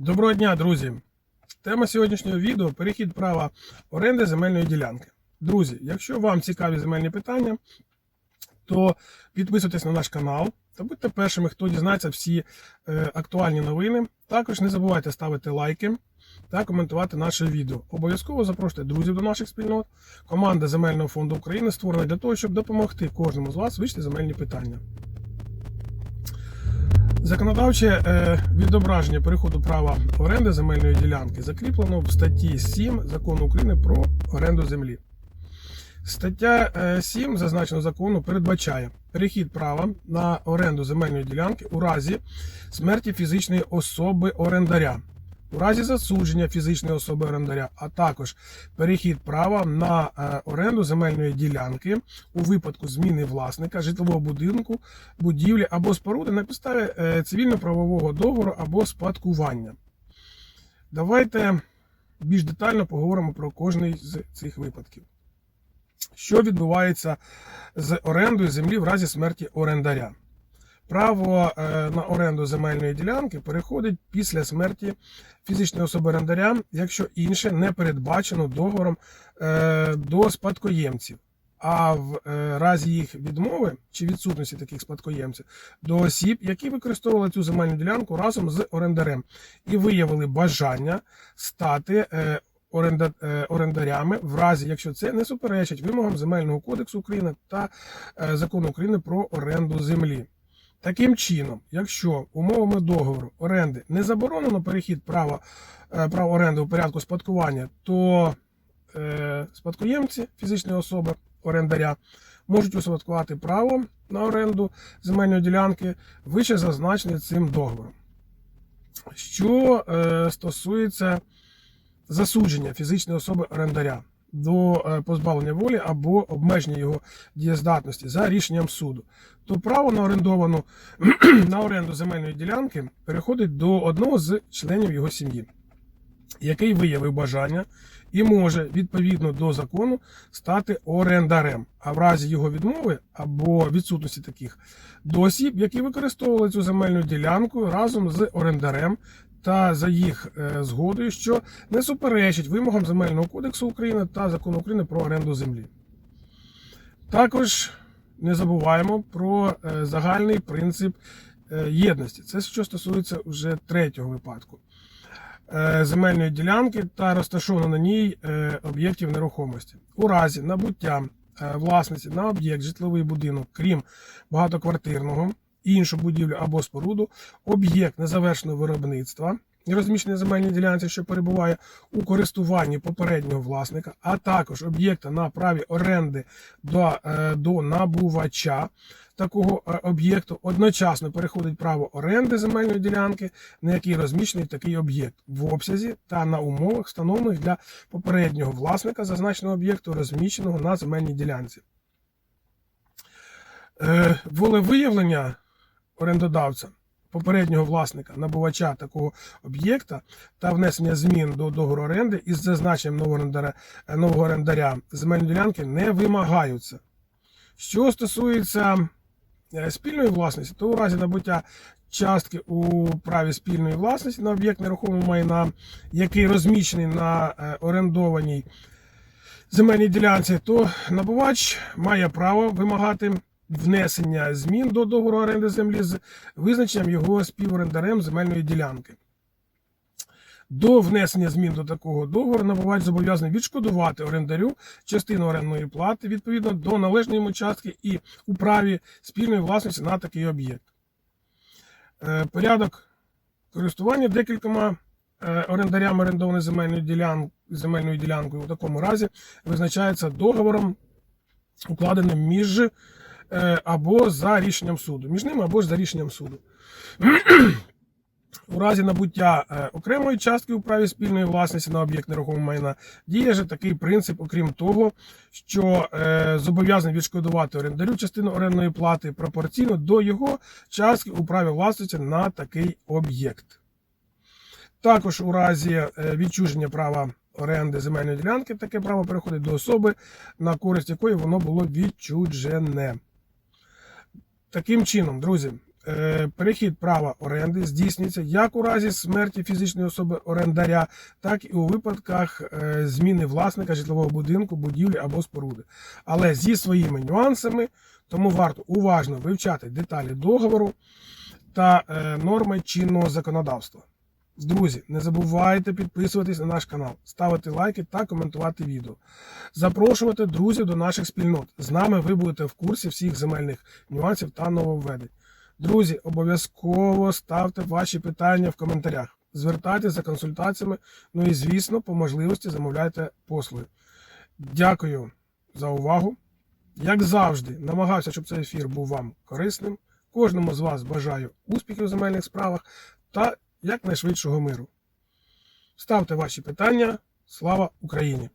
Доброго дня, друзі! Тема сьогоднішнього відео перехід права оренди земельної ділянки. Друзі, якщо вам цікаві земельні питання, то підписуйтесь на наш канал та будьте першими, хто дізнається всі е, актуальні новини. Також не забувайте ставити лайки та коментувати наше відео. Обов'язково запрошуйте друзів до наших спільнот. Команда Земельного фонду України створена для того, щоб допомогти кожному з вас вирішити земельні питання. Законодавче е, відображення переходу права оренди земельної ділянки закріплено в статті 7 закону України про оренду землі. Стаття е, 7 зазначеного закону передбачає перехід права на оренду земельної ділянки у разі смерті фізичної особи орендаря, у разі засудження фізичної особи орендаря, а також перехід права на е, оренду земельної ділянки у випадку зміни власника житлового будинку, будівлі або споруди на підставі е, цивільно-правового договору або спадкування. Давайте більш детально поговоримо про кожний з цих випадків. Що відбувається з орендою землі в разі смерті орендаря? Право е, на оренду земельної ділянки переходить після смерті фізичної особи орендаря, якщо інше не передбачено договором е, до спадкоємців. А в е, разі їх відмови чи відсутності таких спадкоємців до осіб, які використовували цю земельну ділянку разом з орендарем і виявили бажання стати оренда, орендарями, в разі якщо це не суперечить вимогам Земельного кодексу України та закону України про оренду землі. Таким чином, якщо умовами договору оренди не заборонено перехід права, е, права оренди у порядку спадкування, то е, спадкоємці фізичної особи орендаря можуть успадкувати право на оренду земельної ділянки вище зазначене цим договором. Що е, стосується засудження фізичної особи орендаря до е, позбавлення волі або обмеження його дієздатності за рішенням суду, то право на орендовану на оренду земельної ділянки переходить до одного з членів його сім'ї, який виявив бажання і може відповідно до закону стати орендарем, а в разі його відмови або відсутності таких до які використовували цю земельну ділянку разом з орендарем та за їх е, згодою, що не суперечить вимогам Земельного кодексу України та закону України про оренду землі. Також не забуваємо про е, загальний принцип е, єдності. Це що стосується вже третього випадку. Земельної ділянки та розташовано на ній об'єктів нерухомості. У разі набуття власниці на об'єкт житловий будинок, крім багатоквартирного, іншу будівлю або споруду, об'єкт незавершеного виробництва, розміщений на земельній ділянці, що перебуває у користуванні попереднього власника, а також об'єкта на праві оренди до, е, до набувача такого е, об'єкту, одночасно переходить право оренди земельної ділянки, на якій розміщений такий об'єкт в обсязі та на умовах, встановлених для попереднього власника зазначеного об'єкту, розміщеного на земельній ділянці. Е, Волевиявлення орендодавця, попереднього власника, набувача такого об'єкта та внесення змін до договору оренди із зазначенням нового орендаря, е, нового орендаря земельної ділянки не вимагаються. Що стосується е, спільної власності, то у разі набуття частки у праві спільної власності на об'єкт нерухомого майна, який розміщений на е, орендованій земельній ділянці, то набувач має право вимагати внесення змін до договору оренди землі з визначенням його співорендарем земельної ділянки. До внесення змін до такого договору набувач зобов'язаний відшкодувати орендарю частину орендної плати відповідно до належної йому частки і у праві спільної власності на такий об'єкт. Е, Порядок користування декількома е, орендарями орендованої земельної ділянки, земельною ділянкою у такому разі визначається договором, укладеним між або за рішенням суду. Між ними або ж за рішенням суду. У разі набуття е, окремої частки у праві спільної власності на об'єкт нерухомого майна діє же такий принцип, окрім того, що е, зобов'язаний відшкодувати орендарю частину орендної плати пропорційно до його частки у праві власності на такий об'єкт. Також у разі е, відчуження права оренди земельної ділянки таке право переходить до особи, на користь якої воно було відчуджене. Таким чином, друзі, е, перехід права оренди здійснюється як у разі смерті фізичної особи орендаря, так і у випадках е, зміни власника житлового будинку, будівлі або споруди. Але зі своїми нюансами, тому варто уважно вивчати деталі договору та е, норми чинного законодавства. Друзі, не забувайте підписуватись на наш канал, ставити лайки та коментувати відео. Запрошувати друзів до наших спільнот. З нами ви будете в курсі всіх земельних нюансів та нововведень. Друзі, обов'язково ставте ваші питання в коментарях. Звертайтеся за консультаціями. Ну і звісно, по можливості замовляйте послуги. Дякую за увагу. Як завжди, намагався, щоб цей ефір був вам корисним. Кожному з вас бажаю успіхів у земельних справах та якнайшвидшого миру. Ставте ваші питання. Слава Україні!